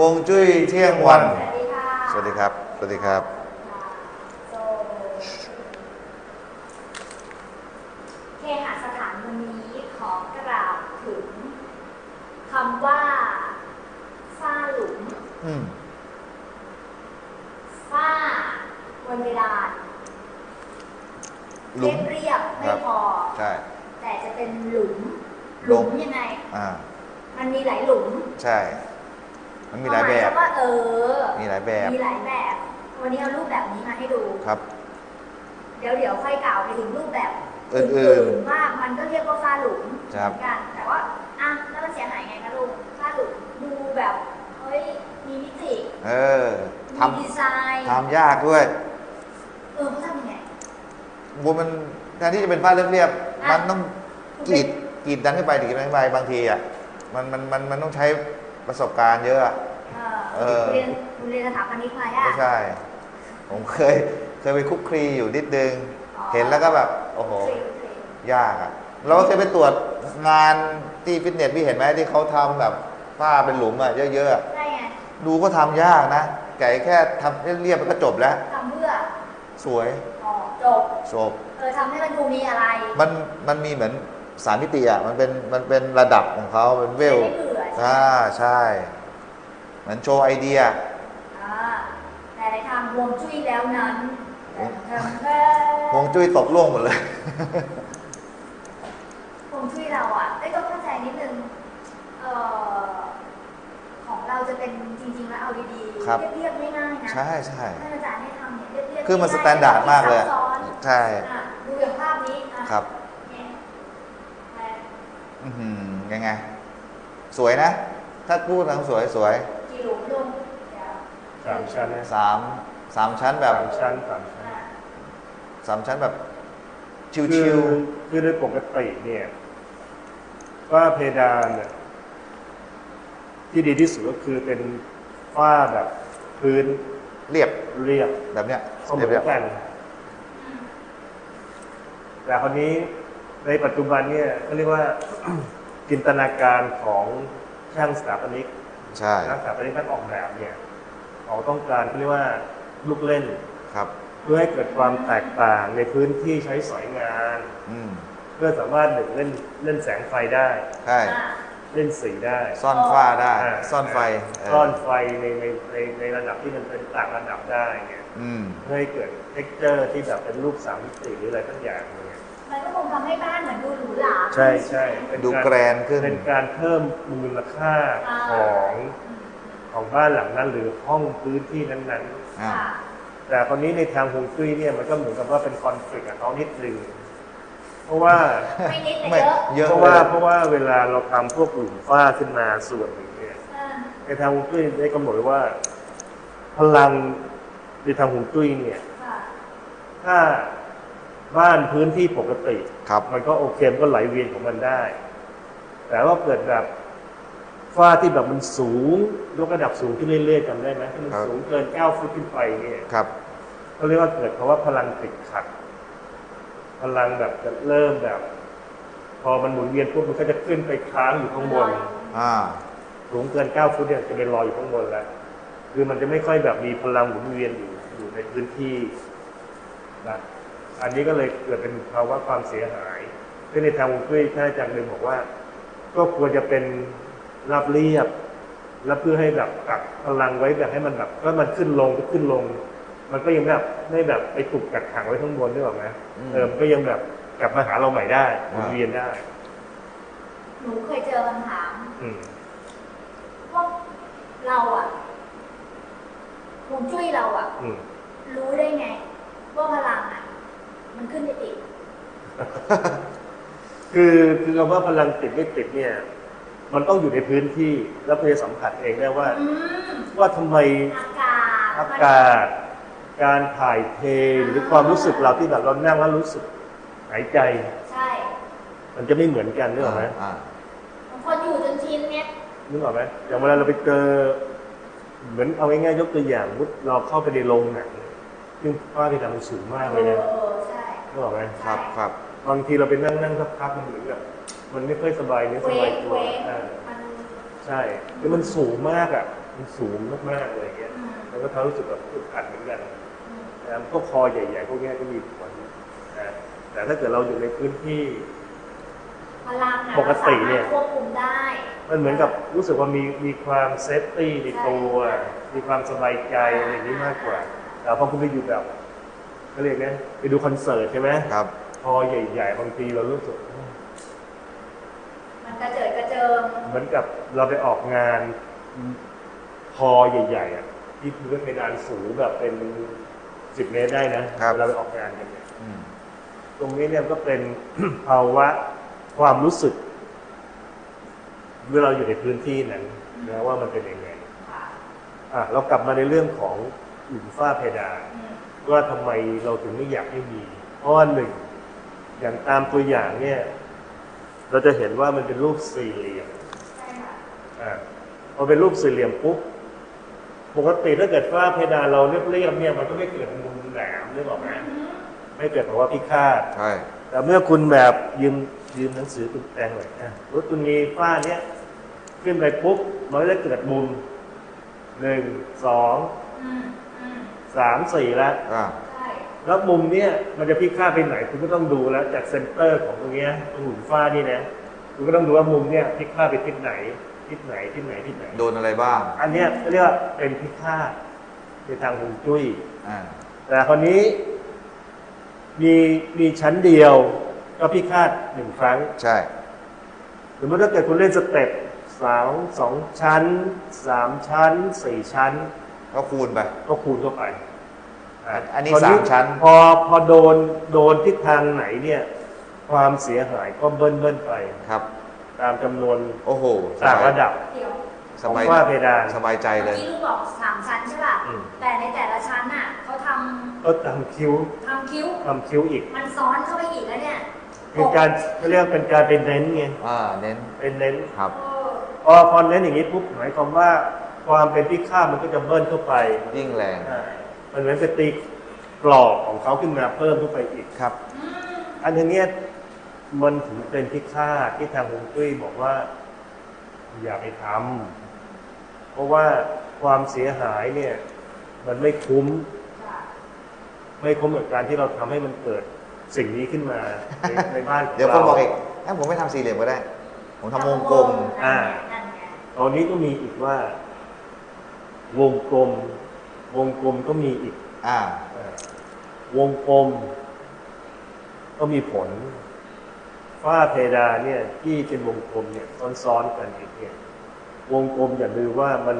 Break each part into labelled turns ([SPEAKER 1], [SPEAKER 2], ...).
[SPEAKER 1] วงจุ้ยเที่ยงวัน
[SPEAKER 2] สวัสดีค่ะ
[SPEAKER 1] สวัสดีครับ สวัสดีครับ
[SPEAKER 2] โซเคหสถานวันนี้ขอกราบถึงคำว่าฝ้าหลุม
[SPEAKER 1] อืม
[SPEAKER 2] ฝ้าบนเพดาน
[SPEAKER 1] หลุม
[SPEAKER 2] เรียบๆ
[SPEAKER 1] ค
[SPEAKER 2] ไม่
[SPEAKER 1] รับ
[SPEAKER 2] พอ
[SPEAKER 1] ใช่
[SPEAKER 2] แต่จะเป็นหลุมห
[SPEAKER 1] หลุ
[SPEAKER 2] ลุ
[SPEAKER 1] ม
[SPEAKER 2] มยังไง
[SPEAKER 1] อ่า
[SPEAKER 2] มันมีหลายหลุม
[SPEAKER 1] ใช่ มันมีหลายแบบ
[SPEAKER 2] ควมว่าเออ
[SPEAKER 1] มีหลายแบบ
[SPEAKER 2] มีหลายแบบ วันนี้เอารูปแบบนี้มาให้ดู
[SPEAKER 1] ครับ
[SPEAKER 2] เดี๋ยวเดี๋ยวค่อยกล่าวไปถึงรูปแบบ
[SPEAKER 1] อื่นๆ
[SPEAKER 2] ๆว่ามันก็เรียกว่าฝ้าหลุม
[SPEAKER 1] ครับ
[SPEAKER 2] เหมือนกัน แต่ว่าอะแล้วมันเสียหายไงคะลุงฝ้าหลุมดูแบบเฮ้ยมีมิติ
[SPEAKER 1] เออท
[SPEAKER 2] มีดีไซน์ำ
[SPEAKER 1] ทำยากด้วย
[SPEAKER 2] เออเขาทำยังไง
[SPEAKER 1] บัวมันแทนที่จะเป็นผ้าเรียบๆ
[SPEAKER 2] อะ
[SPEAKER 1] มันต้องกรีดกรีดดันขึ้นไปกรีดดันขึ้นไปบางทีอะมันมันมันมันต้องใช้ ประสบการณ์เยอะอะ
[SPEAKER 2] เอ
[SPEAKER 1] เออ
[SPEAKER 2] อเรียนคุณเรียนสถาปนิกมาอะ
[SPEAKER 1] ไม่ใช่ ผมเคยเคยไปคุกคลีอยู่นิดนึง
[SPEAKER 2] อ๋อ
[SPEAKER 1] เห็นแล้วก็แบบ โอ้โห
[SPEAKER 2] ฟรีฟรี
[SPEAKER 1] ยากอะเราก็เคยไปตรวจงานที่ฟิตเนสพี่เห็นไหมที่เขาทำแบบผ้าเป็นหลุมอะเยอะๆอะ
[SPEAKER 2] ได้ไง
[SPEAKER 1] ดูก็ทำยากนะไก่แค่ทำเรียบๆมันก็จบแล้ว
[SPEAKER 2] ทำเพื่อ
[SPEAKER 1] สวย
[SPEAKER 2] อ๋อจบ
[SPEAKER 1] จบ
[SPEAKER 2] เออทำให้มันดูมีอะไร
[SPEAKER 1] มันมันมีเหมือนสามมิติอะมันเป็นมันเป็นระดับของเขาเป็นเวล
[SPEAKER 2] ไม่เบื่อใช่ไหม
[SPEAKER 1] อ่าใช่ เหมือนโชว์ไอเดีย
[SPEAKER 2] อ่าแต่ในทางฮวงจุ้ยแล้วนั้น
[SPEAKER 1] ฮวง
[SPEAKER 2] ทางแม่
[SPEAKER 1] ฮวงจุ้ยตกล่วงหมดเลย
[SPEAKER 2] ฮวงจุ้ยเราอะได้ยต้องเข้าใจนิดนึงเอ่อของเราจะเป็นจริงๆแล้วเอาดีๆ
[SPEAKER 1] ครับ
[SPEAKER 2] เรียบๆง่ายๆนะ
[SPEAKER 1] ใช่ใช่
[SPEAKER 2] ท่านอาจารย์ให้ทำเนี่ยเรียบๆ
[SPEAKER 1] คือมัน
[SPEAKER 2] ง่ยๆ
[SPEAKER 1] สแตนดาร์ดมากเลยอะ
[SPEAKER 2] ไซับซ้อน
[SPEAKER 1] ใช่
[SPEAKER 2] อะดูอย่างภาพนี้อะ
[SPEAKER 1] ครับ
[SPEAKER 2] เนี่ยแม่
[SPEAKER 1] อือหือยังไง สวยนะ ถ้าพูดทางสวยสวย
[SPEAKER 2] กี่หลุมลุงเดี๋ยว
[SPEAKER 3] สามชั้นนะ
[SPEAKER 1] สามสามชั้นแบบ
[SPEAKER 3] สามชั้นสามชั้น
[SPEAKER 2] อะ
[SPEAKER 1] สามชั้นแบบ ชิ
[SPEAKER 3] คือ
[SPEAKER 1] ว
[SPEAKER 3] คือโดยปกติเนี่ยฝ้าเพดานเนี่ยที่ดีที่สุดก็คือเป็นฝ้าแบบพื้น
[SPEAKER 1] ๆเรียบ
[SPEAKER 3] เรียบ
[SPEAKER 1] แบบเนี้ย
[SPEAKER 3] เสม
[SPEAKER 1] เรีย
[SPEAKER 3] อบกันแต่คราวนี้ในปัจจุบันเนี่ยเขาเรียกว่า จินตนาการของช่างสถาปนิก
[SPEAKER 1] ๆใช่
[SPEAKER 3] นักสถาปนิกนักออกแบบเนี่ยเขาต้องการเขาเรียกว่าลูกเล่น
[SPEAKER 1] ครับ
[SPEAKER 3] เพื่อให้เกิดความแตกต่างในพื้นที่ใช้สอยงาน
[SPEAKER 1] อืม
[SPEAKER 3] เพื่อสามารถหนึ่งเล่นเล่นแสงไฟได้
[SPEAKER 1] ใช่
[SPEAKER 2] อะ
[SPEAKER 3] เล่นสีได้
[SPEAKER 1] ซ่อนฝ้าได้าซ่อนไฟเออ
[SPEAKER 3] ซ่อนไฟในในในในระดับที่มันเป็นต่างระดับได้เนี่ย
[SPEAKER 1] อืม
[SPEAKER 3] เพื่อให้เกิดเท็กเจอร์ที่แบบเป็นรูปสามมิติหรืออะไรทั้งอย่างเนี่ย
[SPEAKER 2] มันก็คงทำให้บ้านเหมือนดูหรูหรา
[SPEAKER 3] ใช่ใช่เป็น
[SPEAKER 1] ดู
[SPEAKER 3] การ
[SPEAKER 1] แกรนขึ้น
[SPEAKER 3] เป็นการเพิ่มมูลค่า
[SPEAKER 2] อ่า
[SPEAKER 3] ของ
[SPEAKER 2] อืม
[SPEAKER 3] ของบ้านหลังนั้นหรือห้องพื้นที่นั้น
[SPEAKER 1] อ่า
[SPEAKER 2] ค่ะ
[SPEAKER 3] ๆแต่คนนี้ในทางฮวงจุ้ยเนี่ยมันก็เหมือนกับว่าเป็นคอนฟ lict กับเขานิดนึงเพราะว่า
[SPEAKER 2] ไม่นิดแต่
[SPEAKER 1] ไม่
[SPEAKER 2] เยอะ
[SPEAKER 1] เยอะ
[SPEAKER 3] เพราะ
[SPEAKER 1] เล
[SPEAKER 3] ว่ายเพราะว่าเวลาเราทำพวกหลุมฝ้าขึ้นมาส่วนหนึ่งเนี่ย
[SPEAKER 2] อ่า
[SPEAKER 3] ในทางฮวงจุ้ยได้กำหนดไว้ว่า พลังในทางฮวงจุ้ยเนี่ย
[SPEAKER 2] ค่ะ
[SPEAKER 3] ถ้า บ้านพื้นที่ปกติ
[SPEAKER 1] ครับ
[SPEAKER 3] มันก็โอเคมันก็ไหลเวียนของมันได้ แต่ว่าเกิดแบบฝ้าที่แบบมันสูงยกระดับสูงขึ้นเรื่อยๆจำได้ไหมที่มัน
[SPEAKER 1] ครับ
[SPEAKER 3] สูงเกิน9ฟุตขึ้นไปเนี่ย
[SPEAKER 1] ครับ
[SPEAKER 3] เขาเรียกว่าเกิดเพราะว่าพลังติดขัด พลังแบบจะเริ่มแบบ พอมันหมุนเวียนปุ๊บมันก็จะขึ้นไปค้างอยู่ข้างบน
[SPEAKER 1] อ่า
[SPEAKER 3] สูงเกิน9ฟุตเนี่ยจะเป็นรอยอยู่ข้างบนแล้วคือมันจะไม่ค่อยแบบมีพลังหมุนเวียนอยู่อยู่ในพื้นที่นะ อันนี้ก็เลยเกิดเป็นภาวะความเสียหายซึ่งในทางฮวงจุ้ยท่านอาจารย์เลยบอกว่า ก็ควรจะเป็นราบเรียบ แล้วเพื่อให้แบบกักพลังไว้แบบให้มันแบบก็มันขึ้นลงก็ขึ้นลง มันก็ยังแบบไม่แบบไปถูกกักขังไว้ข้างบนด้วยหรอกไหม
[SPEAKER 1] อืม
[SPEAKER 3] เออมันก็ยังแบบกลับมาหาเราใหม่ได้หมุนเวียนได้
[SPEAKER 2] หนูเคยเจอคำถาม
[SPEAKER 3] อืม
[SPEAKER 2] ว่าเราอะฮวงจุ้ยเราอะ
[SPEAKER 3] อืม
[SPEAKER 2] รู้ได้ไง ว่าพลังอะ มันขึ้นไปติด
[SPEAKER 3] คือคือคำว่าพลังติดไม่ติดเนี่ย มันต้องอยู่ในพื้นที่แล้วเพื่อจะสัมผัสเองได้ว่า
[SPEAKER 2] อืม
[SPEAKER 3] ว่าทำไม
[SPEAKER 2] อากาศ
[SPEAKER 3] อากาศ การถ่ายเทหรือความรู้สึกเราที่แบบเรานั่งแล้วรู้สึกหายใจ
[SPEAKER 2] ใช่
[SPEAKER 3] มันจะไม่เหมือนกันนึกออกไหม
[SPEAKER 1] อ่า
[SPEAKER 2] บางคนอยู่จนชินเนี่ย
[SPEAKER 3] นึกออกไหมอย่างเวลาเราไปเจอเหมือนเอาง่ายๆยกตัวอย่างมุดเราเข้าไปในโรงหนังซึ่งฝ้าเพดานมันสูงมาก
[SPEAKER 2] เอ
[SPEAKER 3] เลย
[SPEAKER 2] อ
[SPEAKER 3] นะ
[SPEAKER 2] เออใช่
[SPEAKER 3] นึกออกไหม
[SPEAKER 1] ครับครับ
[SPEAKER 3] บางทีเราไปนั่งนั่งสักพักมันเหมือนแบบมันไม่ค่อยสบายเนื้อ
[SPEAKER 2] เว
[SPEAKER 3] สบาย
[SPEAKER 2] ก
[SPEAKER 3] ตั
[SPEAKER 2] เว
[SPEAKER 3] ว
[SPEAKER 2] ก
[SPEAKER 3] อ่า
[SPEAKER 2] มัน
[SPEAKER 3] ใช่คือมันสูงมากอะ มันสูงมากๆเลยอย่างเงี้ย
[SPEAKER 2] อืม
[SPEAKER 3] มันก็ทำให้รู้สึกแบบอึดอัดเหมือนกัน
[SPEAKER 2] อืม
[SPEAKER 3] นะพวกคอใหญ่ๆพวกเนี้ยก็มีผลนะแต่ถ้าเกิดเราอยู่ในพื้นที่
[SPEAKER 2] พลังอะ
[SPEAKER 3] ปกติเนี่ย
[SPEAKER 2] ราสามารถควบคุมได้
[SPEAKER 3] มันเหมือนกับรู้สึกว่ามีมีความเซฟตี้ในตัว มีความสบายใจอะไรอย่างนี้มากกว่าแต่พอคุณไปอยู่แบบ ก็เรียกนะไปดูคอนเสิร์ตใช่ไหม
[SPEAKER 1] ครับ
[SPEAKER 3] คอใหญ่ๆบางทีเรารู้สึก
[SPEAKER 2] มันกระเจิดกระเจิง
[SPEAKER 3] เหมือนกับเราไปออกงานคอใหญ่ๆอะที่พื้นเพดานสูงแบบเป็นสิบเมตรได้นะครับเวลาไปออกงานกันเนี่ย
[SPEAKER 1] อืม
[SPEAKER 3] ตรงนี้เนี่ยก็เป็น ภาวะความรู้สึกเมื่อเราอยู่ในพื้นที่นั้นนะว่ามันเป็นยังไง
[SPEAKER 2] ค่ะ
[SPEAKER 3] อะเรากลับมาในเรื่องของอุ่นฝ้าเพดาน
[SPEAKER 2] อืม
[SPEAKER 3] ว่าทำไมเราถึงไม่อยากให้มีเพราะว่าหนึ่งอย่างตามตัวอย่างเนี่ย เราจะเห็นว่ามันเป็นรูปสี่เหลี่ยม
[SPEAKER 2] ใช่ค่ะ
[SPEAKER 3] อะพอเป็นรูปสี่เหลี่ยมปุ๊บปกติถ้าเกิดฝ้าเพดานเราเรียบๆเนี่ยมันก็ไม่เกิดมุมแหลมนึกออกไหม
[SPEAKER 2] อืม
[SPEAKER 3] ไม่เกิดภาวะพิฆาต
[SPEAKER 1] ใช่
[SPEAKER 3] แต่เมื่อคุณแบบยืมยืมหนังสือคุณแปลงหน่อยอะรถคุณมีฝ้าเนี้ยขึ้นไปปุ๊บมันก็จะเกิดมุมหนึ่งสอง
[SPEAKER 2] อืมอืม
[SPEAKER 3] สามสี่แล้ว
[SPEAKER 1] อ่า
[SPEAKER 2] ใช่
[SPEAKER 3] แล้วมุมเนี้ยมันจะพิฆาตไปไหนคุณก็ต้องดูแล้วจากเซนเตอร์ของตรงเนี้ยตรงหุ่นฝ้านี่นะคุณก็ต้องดูว่ามุมเนี้ยพิฆาตไปทิศไหนทิศไหนทิศไหนทิศไหน
[SPEAKER 1] โดนอะไรบ้าง
[SPEAKER 3] อันเนี้ยเขาเรียกว่าเป็นพิฆาตในทางฮวงจุ้ย
[SPEAKER 1] อ่า
[SPEAKER 3] แต่คนนี้ มีมีชั้นเดียวก็พิฆาตหนึ่งครั้ง
[SPEAKER 1] ใช่
[SPEAKER 3] สมมติถ้าเกิดคุณเล่นสเต็ปสามสองชั้นสามชั้นสี่ชั้น
[SPEAKER 1] ก็คูณไป
[SPEAKER 3] ก็คูณเข้าไปะ
[SPEAKER 1] อันนี้
[SPEAKER 3] พ
[SPEAKER 1] สามชั้น
[SPEAKER 3] พอพอโดนโดนทิศทางไหนเนี่ย ความเสียหายก็เบิ้ลเบิ้ลไป
[SPEAKER 1] ครับ
[SPEAKER 3] ตามจำนวน
[SPEAKER 1] โอ้โหส
[SPEAKER 3] ต่าง
[SPEAKER 1] บาย
[SPEAKER 3] ระดับ
[SPEAKER 2] เดี๋ยว
[SPEAKER 1] ส
[SPEAKER 3] ของ
[SPEAKER 1] บาย
[SPEAKER 3] ฝ้าเพดาน
[SPEAKER 1] สบายใจเล
[SPEAKER 2] เมื่อยกี้ลูกบอกสามชั้นใช่ป่ะ
[SPEAKER 3] อืม
[SPEAKER 2] แต่ในแต่ละชั้นน่ะเขาท
[SPEAKER 3] ก็ทำคิ้วำ
[SPEAKER 2] ทำคิ้ว
[SPEAKER 3] ทำคิ้วอีก
[SPEAKER 2] มันซ้อนเข้าไปอีกแล้วเนี่ย
[SPEAKER 3] เป็นการเขาเรียกว่าเป็นการเป็นเน้นไง
[SPEAKER 1] อ่า เน้น
[SPEAKER 3] เป็นเน้น
[SPEAKER 1] ครับ
[SPEAKER 2] โอ้
[SPEAKER 3] พอพอเน้นอย่างนี้ปุ๊บหมายความว่า ความเป็นพิฆาตมันก็จะเบิ้ลเข้าไป
[SPEAKER 1] ยิ่งแรง
[SPEAKER 3] อ่ามันเหมือนไปตีกรอบของเขาขึ้นมาเพิ่มเข้าไปอีก
[SPEAKER 1] ครับ
[SPEAKER 2] อืม
[SPEAKER 3] อันนี้เนี่ยมันถึงเป็นพิฆาตที่ทางฮวงจุ้ยบอกว่า อย่าไปทำเพราะว่าความเสียหายเนี่ย มันไม่คุ้ม
[SPEAKER 2] ค่ะ
[SPEAKER 3] ไม่คุ้มกับการที่เราทำให้มันเกิดสิ่งนี้ขึ้นมาในในบ้านของ
[SPEAKER 1] เดี๋ยวคนบอก
[SPEAKER 3] เรา
[SPEAKER 1] อีกงั้นผมไม่ทำสี่เหลี่ยมก็ได้ ผมทำวงกลม
[SPEAKER 3] อ่า
[SPEAKER 2] นั่นไง
[SPEAKER 3] ตอนนี้ก็มีอีกว่า วงกลม วงกลมก็มีอีก
[SPEAKER 1] อ่า
[SPEAKER 3] เอ่อวงกลม ก็มีผล ฝ้าเพดานเนี่ย ที่เป็นวงกลมเนี่ยซ้อนๆกันอีกเนี่ยวงกลมอย่าลืมว่ามัน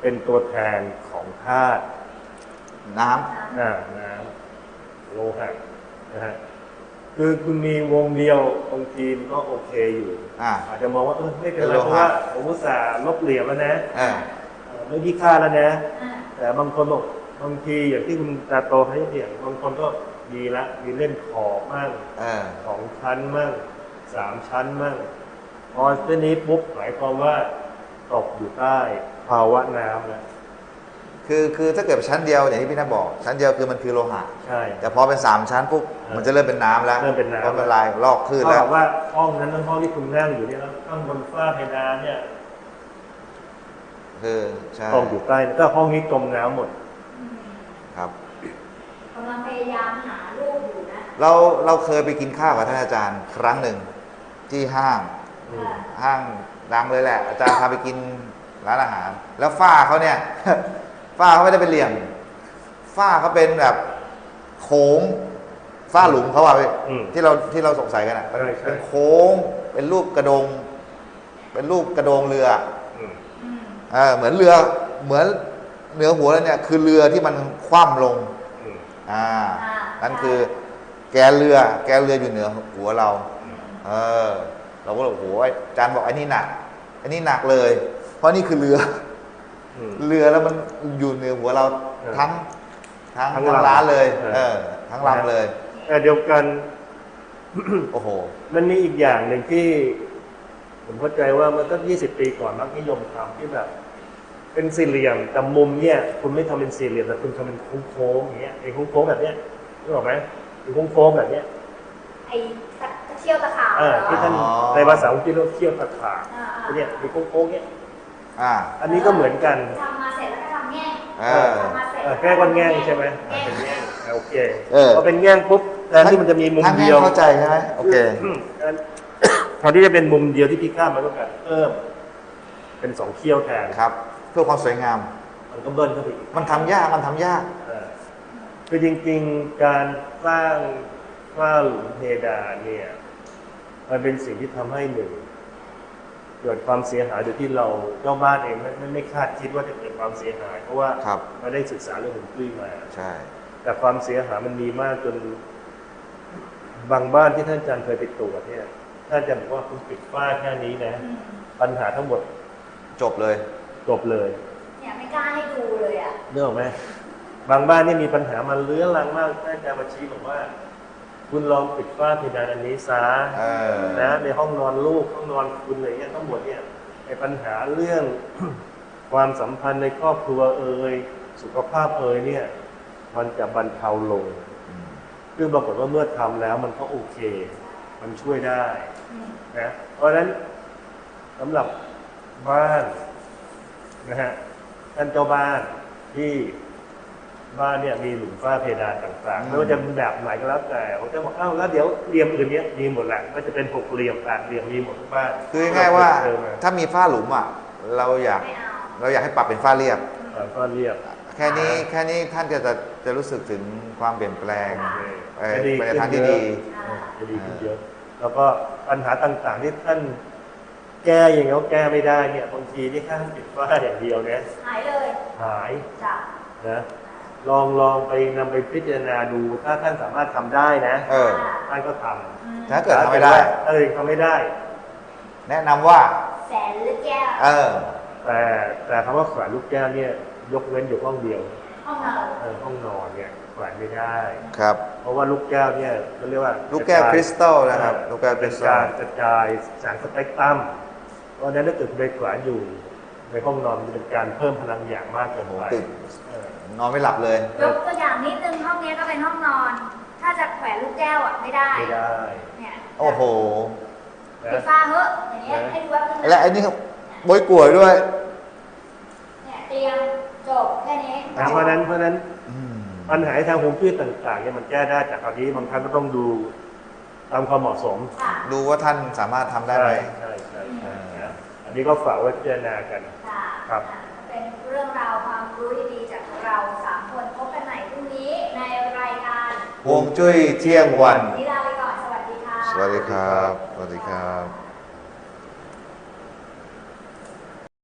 [SPEAKER 3] เป็นตัวแทนของธาตุ
[SPEAKER 1] น้ำ
[SPEAKER 3] อ่าน้ำโลหะนะฮะคือคุณมีวงเดียวบางทีมันก็โอเคอยู่
[SPEAKER 1] อ่า
[SPEAKER 3] อาจจะมองว่าเออไม่เป็นไร
[SPEAKER 1] เป็นโลหะ
[SPEAKER 3] เพราะว่าผมอุตส่าห์ลบเหลี่ยมแล้วนะ
[SPEAKER 1] เออ
[SPEAKER 3] เอ่อ ไม่พิฆาตแล้วนะ
[SPEAKER 2] อ่า
[SPEAKER 3] แต่บางคนบอกบางทีอย่างที่คุณตาโตให้เดียงบางคนก็มีละมีเล่นขอบมั่ง
[SPEAKER 1] เออ
[SPEAKER 3] สองชั้นมั่งสามชั้นมั่งพอเส้นนี้ปุ๊บหมายความว่าตกอยู่ใต้ภาวะน้ำแล้ว
[SPEAKER 1] คือคือถ้าเกิดชั้นเดียวอย่างที่พี่นัทบอก ชั้นเดียวคือมันคือโลหะ
[SPEAKER 3] ใช่
[SPEAKER 1] แต่พอเป็นสามชั้นปุ๊บ
[SPEAKER 3] เออ
[SPEAKER 1] มันจะเริ่มเป็นน้ำแล้ว
[SPEAKER 3] เริ่มเป็นน้ำ
[SPEAKER 1] เพราะมันลายลอกขึ้น
[SPEAKER 3] เท่า
[SPEAKER 1] แล้ว
[SPEAKER 3] กับว่าห้องนั้นทั้งห้องที่คุณนั่งอยู่เนี่ยแล้วข้างบนฝ้าเพดานเนี่ย
[SPEAKER 1] คือใช่
[SPEAKER 3] ตกอยู่ใต้ก็ห้องนี้จมน้ำหมด
[SPEAKER 2] อืม
[SPEAKER 1] ครับ
[SPEAKER 2] กำลังพยายามหารูปอยู่นะ
[SPEAKER 1] เราเราเคยไปกินข้าวกับท่านอาจารย์ครั้งหนึ่งที่ห้าง
[SPEAKER 3] อืม
[SPEAKER 1] ห้างดังเลยแหละ อาจารย์พาไปกินร้านอาหาร แล้วฝ้าเขาเนี่ย ฝ้าเขาไม่ได้เป็นเหลี่ยม ฝ้าเขาเป็นแบบโค้ง ฝ้าหลุมเขาอะพี่
[SPEAKER 3] อืม
[SPEAKER 1] ที่เราที่เราสงสัยกันอะ
[SPEAKER 3] ใช่ใช่
[SPEAKER 1] เป็นโค้ง เป็นรูปกระดง เป็นรูปกระโดงเรือ
[SPEAKER 3] อืม
[SPEAKER 2] อืม
[SPEAKER 1] เออเหมือนเรือเหมือนเหนือหัวแล้วเนี่ยคือเรือที่มันคว่ำลง
[SPEAKER 3] อืม
[SPEAKER 1] อ่า
[SPEAKER 2] อ่า
[SPEAKER 1] นั่นคือแกนเรือ แกนเรืออยู่เหนือหัวเรา เออ เราก็เลยโอ้โหอาจารย์บอกไอ้นี่หนักไอ้นี่หนักเลย เพราะนี่คือเรือ
[SPEAKER 3] อืม
[SPEAKER 1] เรือแล้วมันอยู่เหนือหัวเรา
[SPEAKER 3] เออ
[SPEAKER 1] ทั้งทั้ง
[SPEAKER 3] ทั้ง
[SPEAKER 1] ทั้ง
[SPEAKER 3] ลำ
[SPEAKER 1] ร้านเลย
[SPEAKER 3] เออ
[SPEAKER 1] เออ ทั้งลำเลย
[SPEAKER 3] แต่เดียวกัน
[SPEAKER 1] โอ้โห
[SPEAKER 3] มันมีอีกอย่างหนึ่งที่ ผมเข้าใจว่ามันก็ยี่สิบปีก่อนมักนิยมทำที่แบบ เป็นสี่เหลี่ยมแต่มุมเนี่ย คุณไม่ทำเป็นสี่เหลี่ยมแต่คุณทำเป็นโค้งๆอย่างเงี้ยเป็นโค้งๆแบบเนี้ยนึกออกไหมเป็นโค้งๆแบบเนี้ย
[SPEAKER 2] ไอ้ตะเที่ยวตะขาบ
[SPEAKER 3] อ่า
[SPEAKER 2] เหรอ
[SPEAKER 3] ที่ท่าน
[SPEAKER 1] อ๋อ
[SPEAKER 3] ในภาษาอังกฤษเรียกว่าเขี้ยวตะขาบ
[SPEAKER 2] อ่าอ่า
[SPEAKER 3] เนี่ยเป็นโค้งๆเนี้ย
[SPEAKER 1] อ่า
[SPEAKER 3] อันนี้ก็เหมือนกัน
[SPEAKER 2] ทำมาเสร็จแล้วก็ทำแง่ง
[SPEAKER 1] เออ
[SPEAKER 2] ทำมาเสร็จ
[SPEAKER 3] เออแก้ก้อนแง่งใช่ไหม
[SPEAKER 2] แง่ง
[SPEAKER 3] เป็นแง่งอะโอเค
[SPEAKER 1] เออ
[SPEAKER 3] พอเป็นแง่งปุ๊บแทนที่มันจะมีมุม
[SPEAKER 1] ถ้าแง่
[SPEAKER 3] เดียว
[SPEAKER 1] เข้าใจใช่ไหมโอเค
[SPEAKER 3] อืมอันแทนที่จะเป็นมุมเดียวที่พี่ข้ามมันก็แบบเพิ่ม เป็นสองเขี้ยวแทน
[SPEAKER 1] ครับ เพื่อความสวยงาม
[SPEAKER 3] มันก็เบิ้ลเข้าไปอีก
[SPEAKER 1] มันทำยากมันทำยาก
[SPEAKER 3] เออคือจริงๆการสร้างฝ้าหลุมเพดานเนี่ย มันเป็นสิ่งที่ทำให้หนึ่งเกิดความเสียหายโดยที่เราเจ้าบ้านเองไม่ไม่ไม่คาดคิดว่าจะเกิดความเสียหาย เพราะว่า
[SPEAKER 1] ครับ
[SPEAKER 3] ไม่ได้ศึกษาเรื่องฮวงจุ้ยมา
[SPEAKER 1] ใช่
[SPEAKER 3] แต่ความเสียหายมันมีมากจน บางบ้านที่ท่านอาจารย์เคยไปตรวจเนี่ย ท่านอาจารย์บอกว่าคุณปิดฝ้าแค่นี้นะ
[SPEAKER 2] อืม
[SPEAKER 3] ปัญหาทั้งหมด
[SPEAKER 1] จบเลย
[SPEAKER 3] จบเลย
[SPEAKER 2] เนี่ยไม่กล้าให้ดูเลยอะ
[SPEAKER 3] เนื่ออกไหมบางบ้านเนี่ยมีปัญหามันเลื้อรังมากท่านอาจารย์มาชี้บอกว่า คุณลองปิดฝ้าเพดานอันนี้ซะ
[SPEAKER 1] เออ
[SPEAKER 3] นะในห้องนอนลูกห้องนอนคุณอะไรเงี้ยทั้งหมดเนี่ยไอ้ปัญหาเรื่อง ความสัมพันธ์ในครอบครัวเอ่ยสุขภาพเอ่ยเนี่ย มันจะบรรเทาลง
[SPEAKER 1] อืม
[SPEAKER 3] ซึ่งปรากฏว่าเมื่อทำแล้วมันก็โอเค มันช่วยได้
[SPEAKER 2] อืม
[SPEAKER 3] นะเพราะฉะนั้นสำหรับบ้านนะฮะท่านเจ้าบ้านที่บ้านเนี่ยมีหลุมฝ้าเพดานต่างๆไม่ว่าจะเป็นแบบไหนก็แล้วแต่ผมจะบอกอ้าวแล้วเดี๋ยวเหลี่ยมอื่นเนี้ยมีหมดแหละก็จะเป็นหกเหลี่ยมแปดเหลี่ยมมีหมดทุกบ้าน
[SPEAKER 1] คือง่ายๆว่า
[SPEAKER 3] เจอมา
[SPEAKER 1] ถ้ามีฝ้าหลุมอะเราอยาก
[SPEAKER 2] ไม่เอา
[SPEAKER 1] เราอยากให้ปรับเป็นฝ้าเรียบ
[SPEAKER 3] เอ่อก็เรียบ
[SPEAKER 1] แค่นี้แค่นี้ท่านจะจะจะรู้สึกถึงความเปลี่ยนแปลงเออ
[SPEAKER 3] จะดี
[SPEAKER 1] ไปใน
[SPEAKER 3] ขึ้น
[SPEAKER 1] ทางที่
[SPEAKER 3] เยอะ
[SPEAKER 1] ดี
[SPEAKER 3] เออจะดีขึ้นเยอะ แล้วก็ปัญหาต่างๆที่ท่านแก้อย่างเงี้ยแก้ไม่ได้เนี่ยบางทีที่ท่านปิดฝ้าอย่างเดียวเนี่ย
[SPEAKER 2] หายเลย
[SPEAKER 3] หาย
[SPEAKER 2] จ้ะ
[SPEAKER 3] นะลองลองไปนำไปพิจารณาดูถ้าท่านสามารถทำได้นะ
[SPEAKER 1] เออ
[SPEAKER 3] ท่านก็ท
[SPEAKER 2] อืม
[SPEAKER 1] ถ้าำเกิดทำไม่ได้
[SPEAKER 3] เออทำไม่ได้
[SPEAKER 1] แนะนำว่า
[SPEAKER 2] แสนลึกแก้ว
[SPEAKER 1] เออ
[SPEAKER 3] แต่แต่คำว่าแขวนลูกแก้วเนี่ย ยกเว้นอยู่ห้องเดียว
[SPEAKER 2] ห้องนอน
[SPEAKER 3] เออห้องนอนเนี่ยแขวนไม่ได้
[SPEAKER 1] ครับ
[SPEAKER 3] เพราะว่าลูกแก้วเนี่ยเขาเรียกว่า
[SPEAKER 1] ลูกแก้วคริสตัลนะครับ
[SPEAKER 3] เออ
[SPEAKER 1] ลูกแก้วค
[SPEAKER 3] เป็
[SPEAKER 1] ริ
[SPEAKER 3] น
[SPEAKER 1] สตั
[SPEAKER 3] การ
[SPEAKER 1] ล
[SPEAKER 3] กระจายแสงสเปกตรัมเพราะฉะนั้นถ้าเกิดไปแขวนอยู่ในห้องนอนมันเป็นการเพิ่มพลังอย่างมากเกินไป
[SPEAKER 1] ตึก
[SPEAKER 3] เออ
[SPEAKER 1] นอนไม่หลับเลย
[SPEAKER 2] ยกตัวอย่างนิดนึงห้องนี้ก็เป็นห้องนอน ถ้าจะแขวนลูกแก้วอะไม่ได้
[SPEAKER 3] ไม่ได้
[SPEAKER 2] เนี่ย
[SPEAKER 1] โอ้โห
[SPEAKER 3] นะ
[SPEAKER 2] ปิดฝ้าเฮ้อะอย่างเงี้ยให้ดูว่าขึ้น
[SPEAKER 1] และไอ้นี่ก็บวยกลวยด้วย
[SPEAKER 2] เนี่ยเตียงจ บแค่นี้
[SPEAKER 3] เพราะฉะนั้นเพราะฉะนั้น
[SPEAKER 1] อืม
[SPEAKER 3] ปัญหาทางฮวงจุ้ยต่างๆเนี่ยมันแก้ได้จากคราวนี้บางครั้งก็ต้องดูตามความเหมาะสม
[SPEAKER 2] ค่ะ
[SPEAKER 1] ดูว่าท่านสามารถทำได้ไหม
[SPEAKER 3] ใช่ใช่ใช่นะอันนี้ก็ฝากไว้พิจารณากัน
[SPEAKER 2] ค่ะ
[SPEAKER 3] ครับ
[SPEAKER 2] เป็นเรื่องราวความรู้ดีๆจากเราสามคนพบกันใหม่พรุ่งนี้ในรายการ
[SPEAKER 1] ฮวงจุ้ยเที่ยงวัน
[SPEAKER 2] วันนี้ลาไปก่อนสวัสดีค่ะ
[SPEAKER 1] สวัสดีครับ สวัสดีครับ